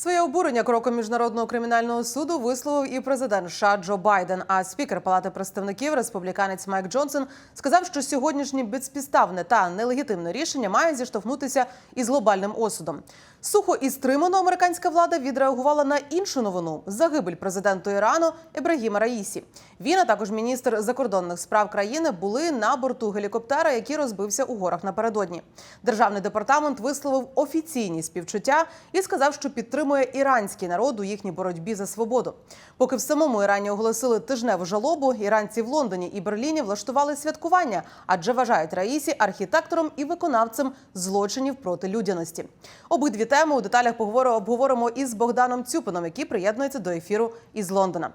Своє обурення кроком міжнародного кримінального суду висловив і президент США Джо Байден. А спікер Палати представників республіканець Майк Джонсон сказав, що сьогоднішнє безпідставне та нелегітимне рішення має зіштовхнутися із глобальним осудом. Сухо і стримано американська влада відреагувала на іншу новину загибель президенту Ірану Ібрагіма Раїсі. Він, а також міністр закордонних справ країни, були на борту гелікоптера, який розбився у горах напередодні. Державний департамент висловив офіційні співчуття і сказав, що підтримує іранський народ у їхній боротьбі за свободу. Поки в самому Ірані оголосили тижневу жалобу, іранці в Лондоні і Берліні влаштували святкування, адже вважають Раїсі архітектором і виконавцем злочинів проти людяності. Обидві теми у деталях обговоримо із Богданом Цюпином, який приєднується до ефіру із Лондона.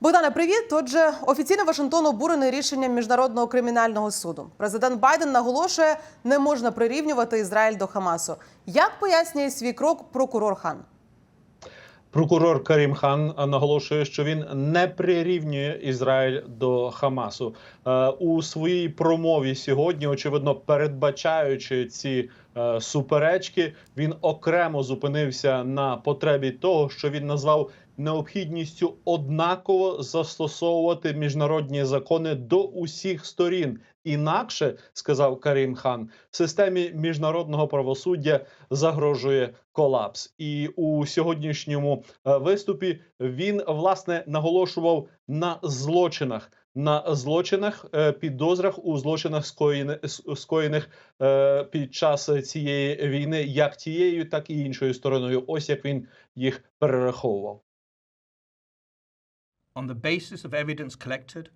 Богдане, привіт. Отже, офіційно Вашингтон обурений рішенням міжнародного кримінального суду. Президент Байден наголошує, не можна прирівнювати Ізраїль до Хамасу. Як пояснює свій крок прокурор Хан? Прокурор Карім Хан наголошує, що він не прирівнює Ізраїль до Хамасу Е, у своїй промові сьогодні. Очевидно, передбачаючи ці е, суперечки, він окремо зупинився на потребі того, що він назвав необхідністю однаково застосовувати міжнародні закони до усіх сторін. Інакше сказав Карім Хан, системі міжнародного правосуддя загрожує колапс. І у сьогоднішньому е, виступі він власне наголошував на злочинах. На злочинах, е, підозрах у злочинах скоєних, е, під час цієї війни, як тією, так і іншою стороною. Ось як він їх перераховував. On the basis of evidence collected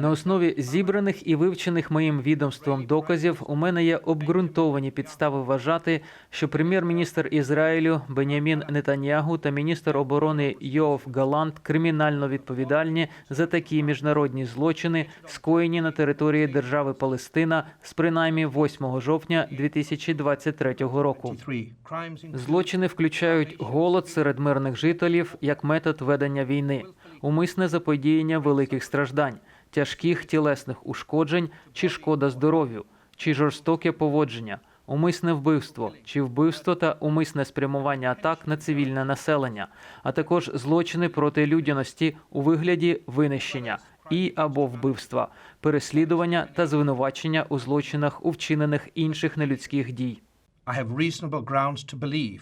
На основі зібраних і вивчених моїм відомством доказів у мене є обґрунтовані підстави вважати, що прем'єр-міністр Ізраїлю Бенямін Нетаньягу та міністр оборони Йоав Галант кримінально відповідальні за такі міжнародні злочини, скоєні на території держави Палестина з принаймні 8 жовтня 2023 року. Злочини включають голод серед мирних жителів як метод ведення війни, умисне заподіяння великих страждань, тяжких тілесних ушкоджень чи шкода здоров'ю, чи жорстоке поводження, умисне вбивство, чи вбивство та умисне спрямування атак на цивільне населення, а також злочини проти людяності у вигляді винищення і або вбивства, переслідування та звинувачення у злочинах у вчинених інших нелюдських дій. I have reasonable grounds to believe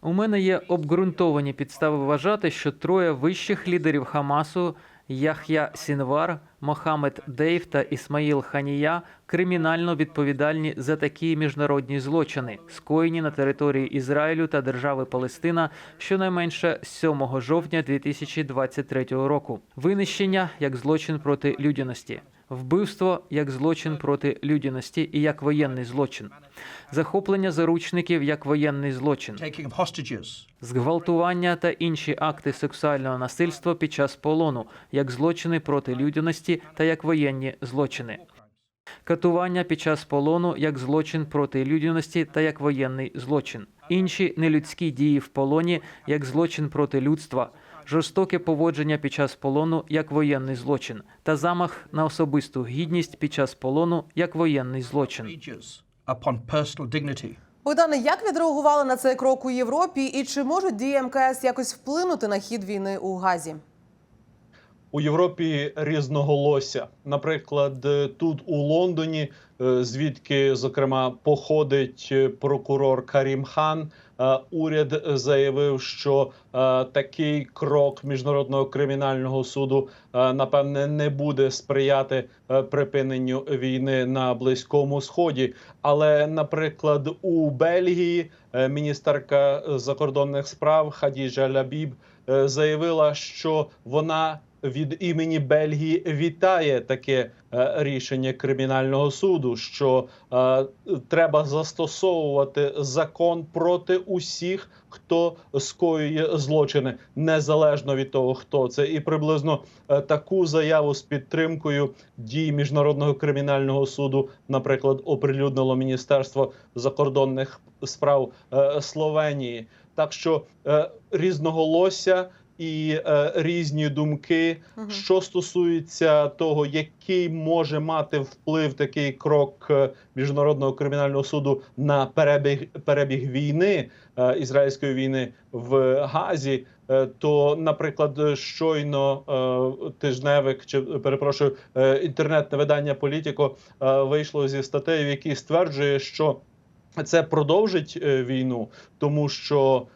У мене є обґрунтовані підстави вважати, що троє вищих лідерів Хамасу Яхя Сінвар, Мохамед Дейв та Ісмаїл Ханія кримінально відповідальні за такі міжнародні злочини, скоєні на території Ізраїлю та держави Палестина щонайменше з 7 жовтня 2023 року. Винищення як злочин проти людяності. Вбивство як злочин проти людяності і як воєнний злочин, захоплення заручників як воєнний злочин, зґвалтування та інші акти сексуального насильства під час полону, як злочини проти людяності та як воєнні злочини. Катування під час полону як злочин проти людяності та як воєнний злочин, інші нелюдські дії в полоні як злочин проти людства, жорстоке поводження під час полону як воєнний злочин, та замах на особисту гідність під час полону як воєнний злочин. Богдане, як відреагували на цей крок у Європі, і чи можуть дії МКС якось вплинути на хід війни у Газі? У Європі різноголосся. Наприклад, е, тут у Лондоні, е, звідки зокрема походить е, прокурор Карім Хан. Уряд заявив, що такий крок міжнародного кримінального суду напевне не буде сприяти припиненню війни на близькому сході. Але, наприклад, у Бельгії міністерка закордонних справ Хадіжа Лябіб е, заявила, що вона від імені Бельгії вітає таке е, рішення кримінального суду, що е, треба застосовувати закон проти усіх, хто скоює злочини, незалежно від того, хто це, і приблизно е, таку заяву з підтримкою дій міжнародного кримінального суду, наприклад, оприлюднило Міністерство закордонних справ е, Словенії. Так що е, різноголосся і е, різні думки, що стосується того, який може мати вплив такий крок е, міжнародного кримінального суду на перебіг перебіг війни е, ізраїльської війни в Газі. е, То, наприклад, щойно е, тижневик чи перепрошую, інтернетне видання Політіко вийшло зі статтею, в якій стверджує, що це продовжить війну, тому що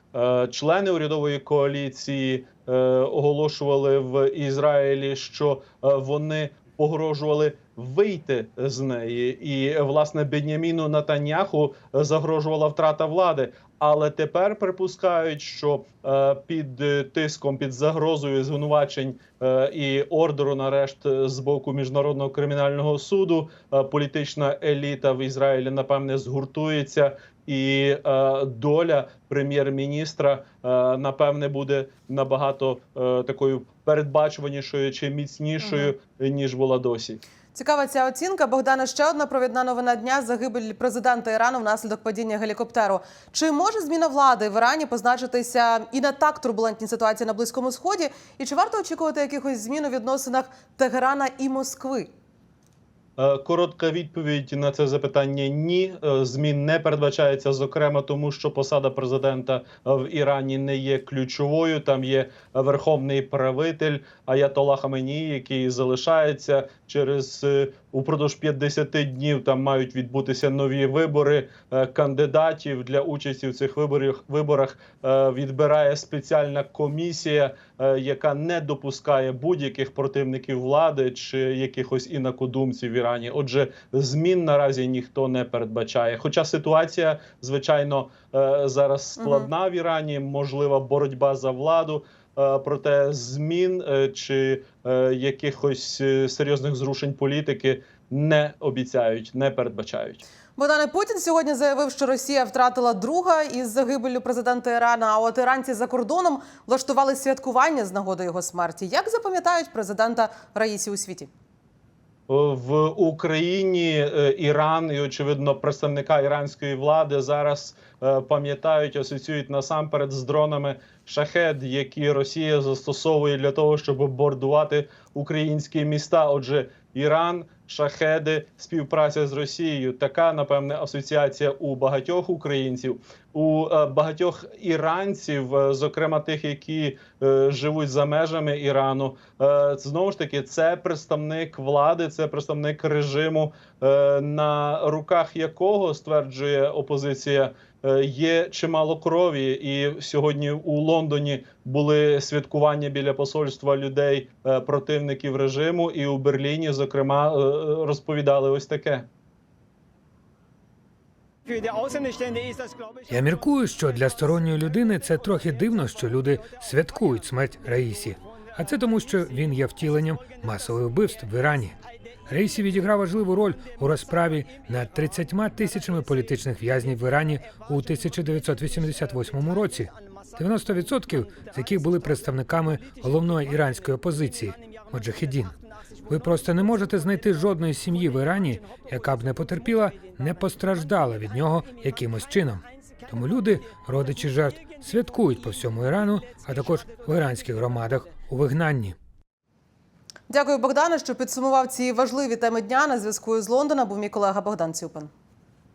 члени урядової коаліції оголошували в Ізраїлі, що е, вони погрожували вийти з неї, і власне Беняміну Натаньяху е, загрожувала втрата влади. Але тепер припускають, що е, під тиском, під загрозою звинувачень е, і ордеру на арешт е, з боку міжнародного кримінального суду е, політична еліта в Ізраїлі напевне згуртується, і е, доля прем'єр-міністра е, напевне буде набагато е, такою передбачуванішою чи міцнішою ніж була досі. Цікава ця оцінка. Богдана, ще одна провідна новина дня загибель президента Ірану внаслідок падіння гелікоптеру. Чи може зміна влади в Ірані позначитися і на так турбулентній ситуації на близькому сході? І чи варто очікувати якихось змін у відносинах Тегерана і Москви? Е, Коротка відповідь на це запитання: ні, Е, змін не передбачається, зокрема тому, що посада президента е, в Ірані не є ключовою. Там є верховний правитель Аятолла Хаменії, який залишається через упродовж 50 днів. Там мають відбутися нові вибори Е, кандидатів для участі в цих виборах. Виборах е, відбирає спеціальна комісія, е, яка не допускає будь-яких противників влади чи якихось інакодумців в Ірані. Отже, змін наразі ніхто не передбачає. Хоча ситуація, звичайно, зараз складна в Ірані, можлива боротьба за владу. Е, Проте змін е, чи е, якихось серйозних зрушень політики не обіцяють, не передбачають. Богдане Путін сьогодні заявив, що Росія втратила друга із загибелью президента Ірана. А от іранці за кордоном влаштували святкування з нагоди його смерті. Як запам'ятають президента Раїсі у світі? В Україні е, Іран і очевидно представника іранської влади зараз е, пам'ятають, асоціюють насамперед з дронами шахед, які Росія застосовує для того, щоб бордувати українські міста. Отже, Іран, шахеди, співпраця з Росією. Така напевне асоціація у багатьох українців, у е, багатьох іранців, е, зокрема тих, які е, живуть за межами Ірану. Знову ж таки, це представник влади, це представник режиму, на руках якого стверджує опозиція. Е, Є чимало крові, і сьогодні у Лондоні були святкування біля посольства людей е, противників режиму, і у Берліні, зокрема, е, розповідали ось таке. Я міркую, що для сторонньої людини це трохи дивно, що люди святкують смерть Раїсі. А це тому, що він є втіленням масових вбивств в Ірані. Раїсі відіграв важливу роль у розправі над 30 тисячами політичних в'язнів в Ірані у 1988 році. 90% з яких були представниками головної іранської опозиції Моджахедін. Ви просто не можете знайти жодної сім'ї в Ірані, яка б не потерпіла, не постраждала від нього якимось чином. Тому люди, родичі жертв, святкують по всьому Ірану, а також в іранських громадах у вигнанні. Дякую, Богдане, що підсумував ці важливі теми дня. На зв'язку з Лондона був мій колега Богдан Цюпин.